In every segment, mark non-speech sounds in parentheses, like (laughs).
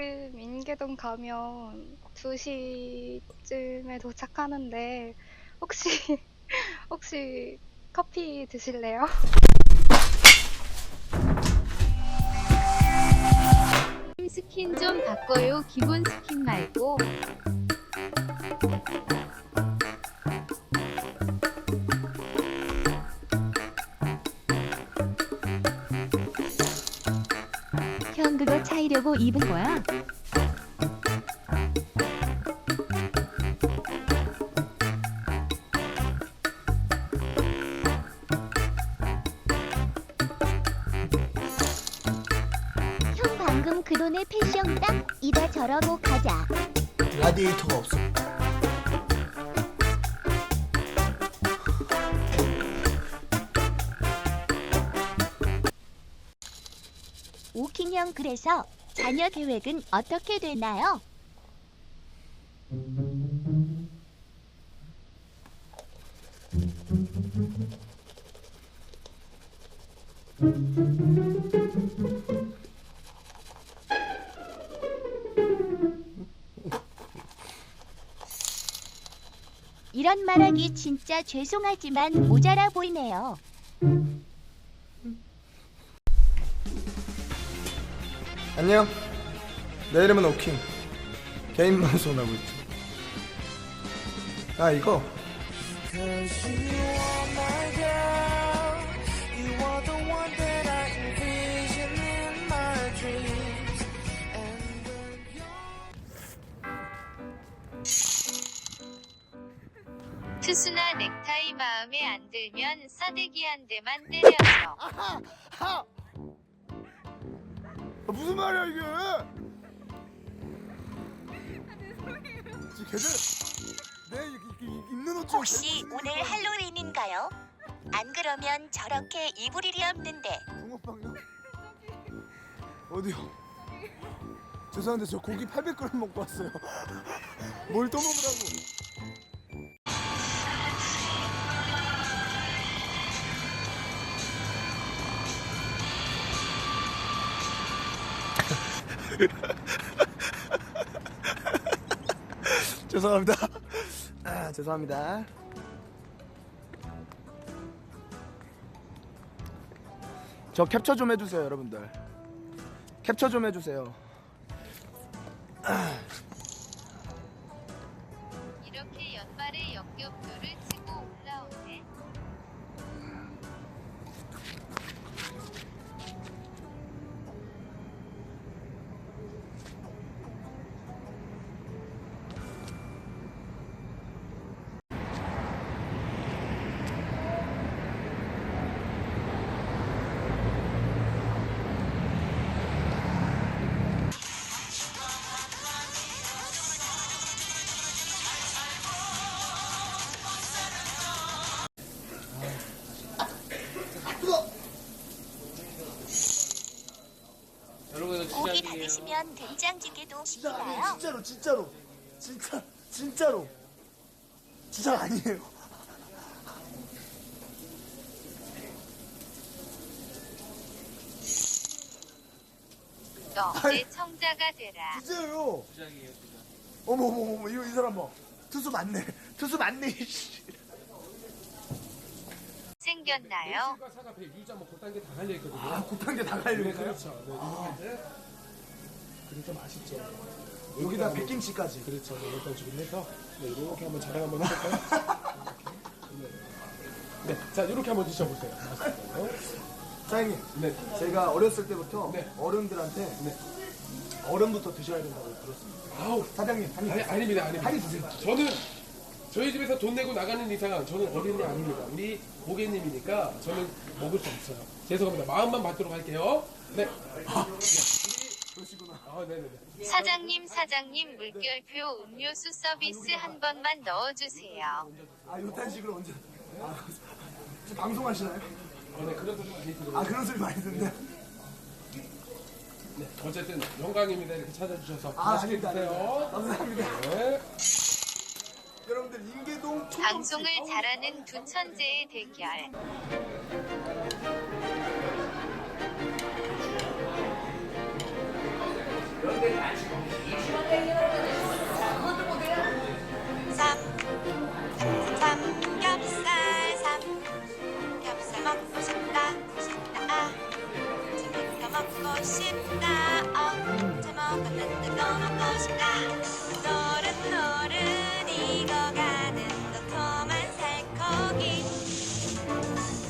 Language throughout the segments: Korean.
지금 인계동 가면 2시쯤에 도착하는데 혹시 (laughs) 혹시 커피 드실래요? 스킨 좀 바꿔요. 기본 스킨 말고. 입은 거야? 형 방금 그 돈에 패션 딱 이다 저러고 가자. 라디에이터가 없어. 오킹 형 그래서 자녀 계획은 어떻게 되나요? 이런 말하기 진짜 죄송하지만 모자라 보이네요. 안녕. 내 이름은 오킹. 개인 방송하고 있지. 아 이거 Cause you are my girl. You are the one that I envision in my dreams. And when you're 트수나 넥타이 마음에 안 들면 싸대기 한 대만 때려줘. 무슨 말이야 이게? 지금 걔들 내 이- 이- 입는 옷 좀. 혹시 오늘 할로윈인가요? 안 그러면 저렇게 입을 일이 없는데 붕어빵요? 어디요? 죄송한데 저 고기 800g 먹고 왔어요. (laughs) 뭘 또 먹으라고? (laughs) 죄송합니다. 아, 죄송합니다. 저 캡처 좀 해주세요, 여러분들. 캡처 좀 해주세요. 이 드시면 된장찌개도 진짜 아니에요, 시키나요? 진짜로, 진짜로, 진짜, 진짜로, 진짜 아니에요. 너내 청자가 되라. 진짜요. 어머, 어머, 어머, 이거 이 사람 뭐 투수 맞네, 투수 맞네. 이씨. 생겼나요? 과 사과 배 유자 뭐 그딴 다 갈려 있거든요. 아, 곱한 게 다 갈려 네. 그렇죠. 네, 그게 좀 아쉽죠. 여기다 백김치까지. 그렇죠. 네, 일단 지금 해서 네, 이렇게 한번 자랑 한번 해볼까요? 네. 네, 자 이렇게 한번 드셔보세요. 사장님, 네, 제가 어렸을 때부터 네. 어른들한테 네. 얼음부터 드셔야 된다고 들었습니다. 아우, 사장님, 한 입 아니, 아닙니다, 아닙니다. 한입 드세요. 저는 저희 집에서 돈 내고 나가는 이상 저는 어린이 아닙니다. 우리 고객님이니까 저는 먹을 수 없어요. 죄송합니다. 마음만 받도록 할게요. 네. 그러시구나. 아, 네네네. 사장님, 사장님 물결표 음료수 서비스 한 번만 넣어주세요. 아, 요딴 식으로 언제? 아, 지금 방송하시나요? 어, 네, 그런 소리 많이 들어요. 아, 그런 소리 많이 듣는데. 네, 어쨌든 영광입니다. 이렇게 찾아주셔서 아, 맛있게 아닙니다, 드세요. 감사합니다. 네. 여러분들 인계동 초 방송을 잘하는 두 천재의 대결. 싶다 언제 먹었는데 또 먹고 싶다 노릇 노릇 익어가는 도톰한 살코기.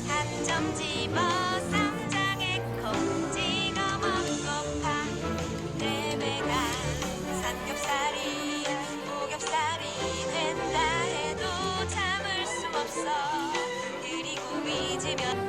한 점 집어 쌈장에 콕 찍어 먹고파. 내 배가 삼겹살이 오겹살이 된다 해도 참을 수 없어. 그리고 빚으면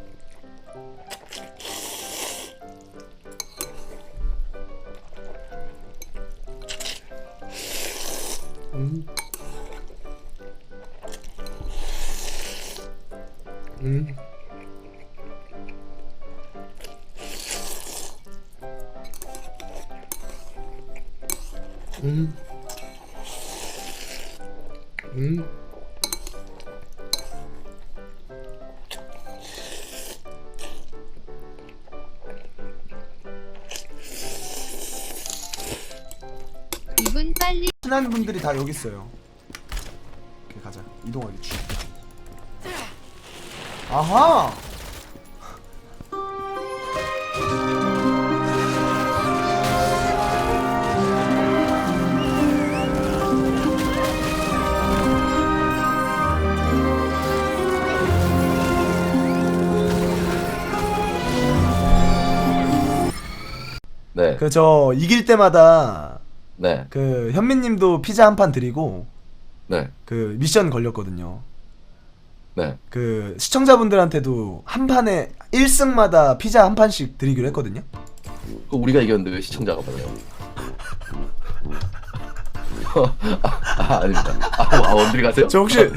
이분 빨리 친한 분들이 다 여기 있어요. 오케이 가자. 이동하기 주. 아하. 네, 그 저 이길 때마다 네, 그 현민님도 피자 한 판 드리고 네, 그 미션 걸렸거든요. 네. 그 시청자분들한테도 한 판에 1승마다 피자 한 판씩 드리기로 했거든요. 그 우리가 이겼는데 왜 시청자가 받아요? 아, 아닙니다. 아, 아 원들이 가세요? 저 혹시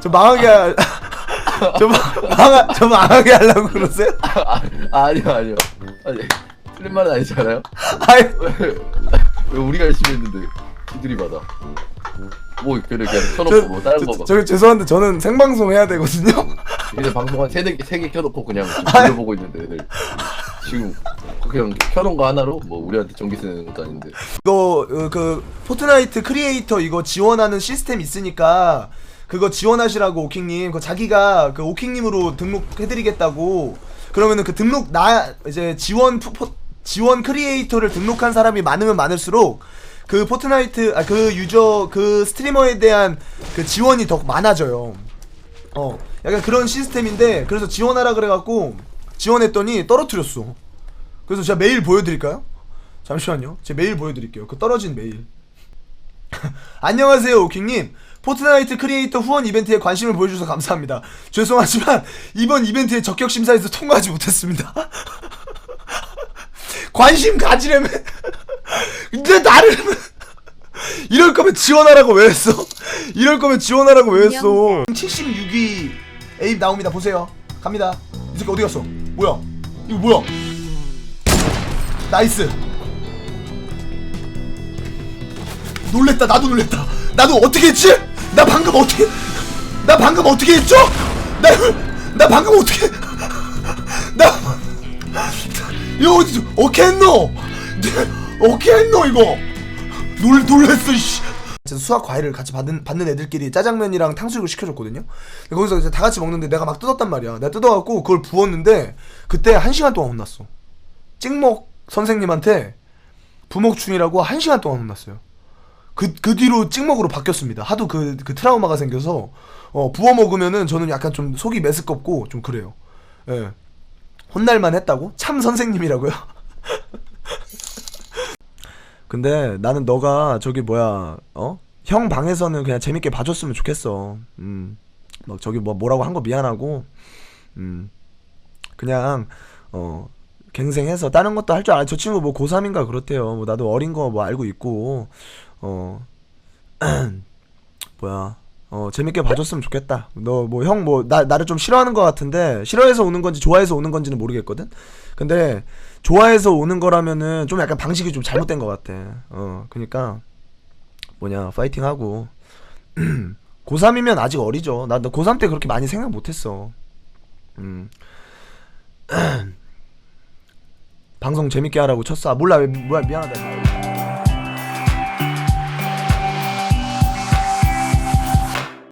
저 망하게 할... (laughs) 저 망- 망하 저 망하게 하려고 그러세요? 아, 아니요, 아니요. 아니, 틀린 말은 아니잖아요. 아이 왜, 왜 우리가 열심히 했는데 지들이 받아? 뭐 그래 그냥 켜놓고 저, 뭐 다른 저, 거 봐. 저 죄송한데 저는 생방송 해야 되거든요. 이제 방송 한 세네 개, 세개 켜놓고 그냥 지금. 돌려보고 있는데 애들 지금 그냥 켜놓은 거 하나로 뭐 우리한테 전기 쓰는 것도 아닌데 이거 어, 그 포트나이트 크리에이터 이거 지원하는 시스템 있으니까 그거 지원하시라고 오킹님 그 자기가 그 오킹님으로 등록해드리겠다고 그러면은 그 등록 나 이제 지원 푸, 포, 지원 크리에이터를 등록한 사람이 많으면 많을수록 그 포트나이트 아 그 유저 그 스트리머에 대한 그 지원이 더 많아져요. 어 약간 그런 시스템인데 그래서 지원하라 그래갖고 지원했더니 떨어뜨렸어. 그래서 제가 메일 보여드릴까요? 잠시만요. 제 메일 보여드릴게요. 그 떨어진 메일. (laughs) 안녕하세요, 오킹님. 포트나이트 크리에이터 후원 이벤트에 관심을 보여주셔서 감사합니다. 죄송하지만 이번 이벤트의 적격 심사에서 통과하지 못했습니다. (laughs) 관심 가지려면 근데 나를 이럴 거면 지원하라고 왜 했어? 이럴 거면 지원하라고 왜 했어? 76위 에입 나옵니다. 보세요. 갑니다. 이 새끼 어디 갔어? 뭐야? 이거 뭐야? 나이스. 놀랬다. 나도 놀랬다. 나도 어떻게 했지? 나 방금 어떻게? 나 방금 어떻게 했죠? 나, 나 방금 어떻게? 나 이거 어디 했노? 어떻게 했노 이거? 놀 놀랬어 씨. 그래서 수학 과외를 같이 받는 받는 애들끼리 짜장면이랑 탕수육을 시켜줬거든요. 거기서 이제 다 같이 먹는데 내가 막 뜯었단 말이야. 내가 뜯어갖고 그걸 부었는데 그때 한 시간 동안 혼났어. 찍먹 선생님한테 부먹충이라고 한 시간 동안 혼났어요. 그, 그 뒤로 찍먹으로 바뀌었습니다. 하도 그, 그 트라우마가 생겨서, 어, 부어 먹으면은 저는 약간 좀 속이 메스껍고 좀 그래요. 예. 혼날만 했다고? 참 선생님이라고요? 근데 나는 너가 저기 뭐야, 어? 형 방에서는 그냥 재밌게 봐줬으면 좋겠어. 음. 막 저기 뭐 뭐라고 한 거 미안하고, 음. 그냥, 어, 갱생해서 다른 것도 할 줄 알아. 저 친구 뭐 고3인가 그렇대요. 뭐 나도 어린 거 뭐 알고 있고, 어, (clears throat) 뭐야. 어, 재밌게 봐줬으면 좋겠다. 너 뭐 형 뭐 나 나를 좀 싫어하는 것 같은데 싫어해서 오는 건지 좋아해서 오는 건지는 모르겠거든. 근데 좋아해서 오는 거라면은 좀 약간 방식이 좀 잘못된 것 같아. 어, 그러니까 뭐냐 파이팅하고 (clears throat) 고3이면 아직 어리죠. 나 고3 때 그렇게 많이 생각 못했어. 음. (clears throat) 방송 재밌게 하라고 쳤어. 아, 몰라, 왜, 뭐야, 미안하다.